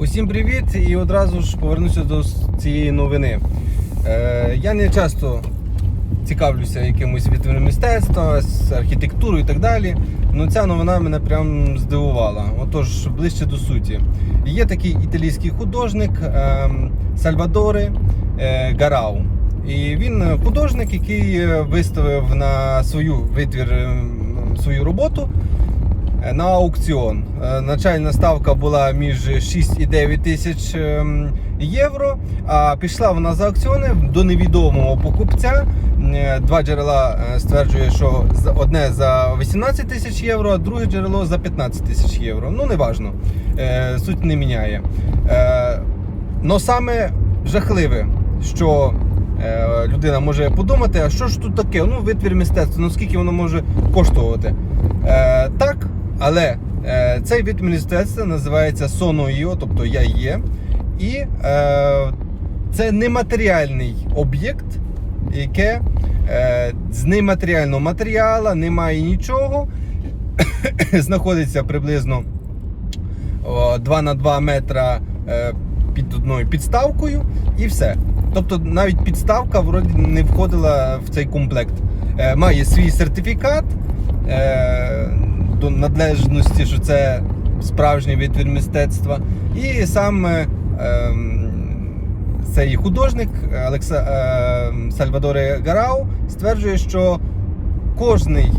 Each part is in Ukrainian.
Усім привіт! І одразу ж повернуся до цієї новини. Е, я не часто цікавлюся якимось відповідним мистецтвом, з архітектурою і так далі. Ну ця новина мене прям здивувала. Отож, ближче до суті. Є такий італійський художник ем, Сальвадоре е, Гарау. І він е, художник, який е, виставив на свою витвір ем, свою роботу е, на аукціон. Е, Начальна ставка була між 6 і 9 тисяч ем, євро. А пішла вона за аукціони до невідомого покупця. Е, Два джерела е, стверджує, що одне за 18 тисяч євро, а друге джерело за 15 тисяч євро. Ну, неважно. Е, Суть не міняє. Е, Но саме жахливе, що е, людина може подумати, а що ж тут таке? Ну, витвір мистецтва, ну скільки воно може коштувати. Е, так, але е, цей вид мистецтва називається соноїо, тобто я є. І е, це нематеріальний об'єкт, яке е, з нематеріального матеріалу немає нічого. Знаходиться приблизно о, 2 на 2 метра е, під одною підставкою і все. Тобто навіть підставка вроді не входила в цей комплект. Е, Має свій сертифікат е, до надлежності, що це справжній витвір мистецтва. І сам е, ем, цей художник Алекса, е, Сальвадоре Гарау стверджує, що кожний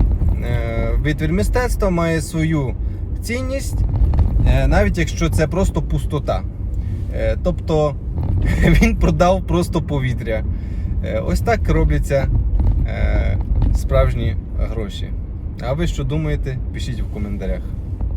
е, витвір мистецтва має свою цінність, е, навіть якщо це просто пустота. Е, Тобто він продав просто повітря. Е, Ось так робляться е, справжні гроші. А ви що думаєте? Пишіть в коментарях.